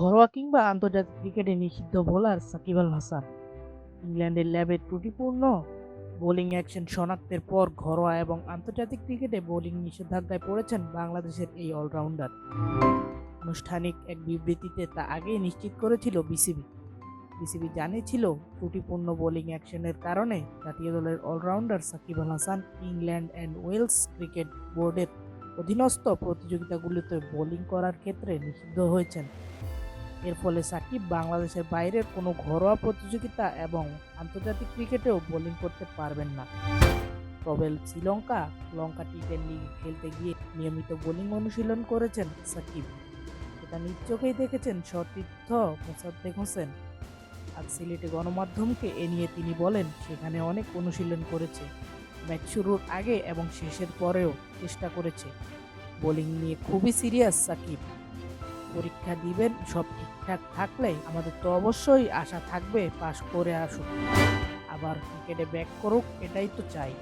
ঘরোয়া কিংবা আন্তর্জাতিক ক্রিকেটে নিষিদ্ধ বোলার সাকিব আল হাসান। ইংল্যান্ডের ল্যাবে ত্রুটিপূর্ণ বোলিং অ্যাকশন শনাক্তের পর ঘরোয়া এবং আন্তর্জাতিক ক্রিকেটে বোলিং নিষেধাজ্ঞায় পড়েছেন বাংলাদেশের এই অলরাউন্ডার। আনুষ্ঠানিক এক বিবৃতিতে তা আগেই নিশ্চিত করেছিল বিসিবি। বিসিবি জানিয়েছিল, ত্রুটিপূর্ণ বোলিং অ্যাকশনের কারণে জাতীয় দলের allrounder Shakib Al Hasan England and Wales cricket বোর্ডের অধীনস্থ প্রতিযোগিতাগুলিতে বোলিং করার ক্ষেত্রে নিষিদ্ধ হয়েছেন। এর ফলে সাকিব বাংলাদেশের বাইরের কোনো ঘরোয়া প্রতিযোগিতা এবং আন্তর্জাতিক ক্রিকেটেও বোলিং করতে পারবেন না। তবে শ্রীলঙ্কা, লঙ্কা টি টেন লিগে খেলতে গিয়ে নিয়মিত বোলিং অনুশীলন করেছেন সাকিব। এটা নিজ চোখেই দেখেছেন সতীর্থ মোসাদ্দেক হোসেন। আজ সিলেটে গণমাধ্যমকে এ নিয়ে তিনি বলেন, সেখানে অনেক অনুশীলন করেছে। ম্যাচ শুরুর আগে এবং শেষের পরেও চেষ্টা করেছে। বোলিং নিয়ে খুবই সিরিয়াস সাকিব। পরীক্ষা দিবেন, সব ঠিকঠাক থাকলে আমাদের তো অবশ্যই আশা থাকবে পাশ করে আসুক। আবার ক্রিকেটে ব্যাক করুক, এটাই তো চাই।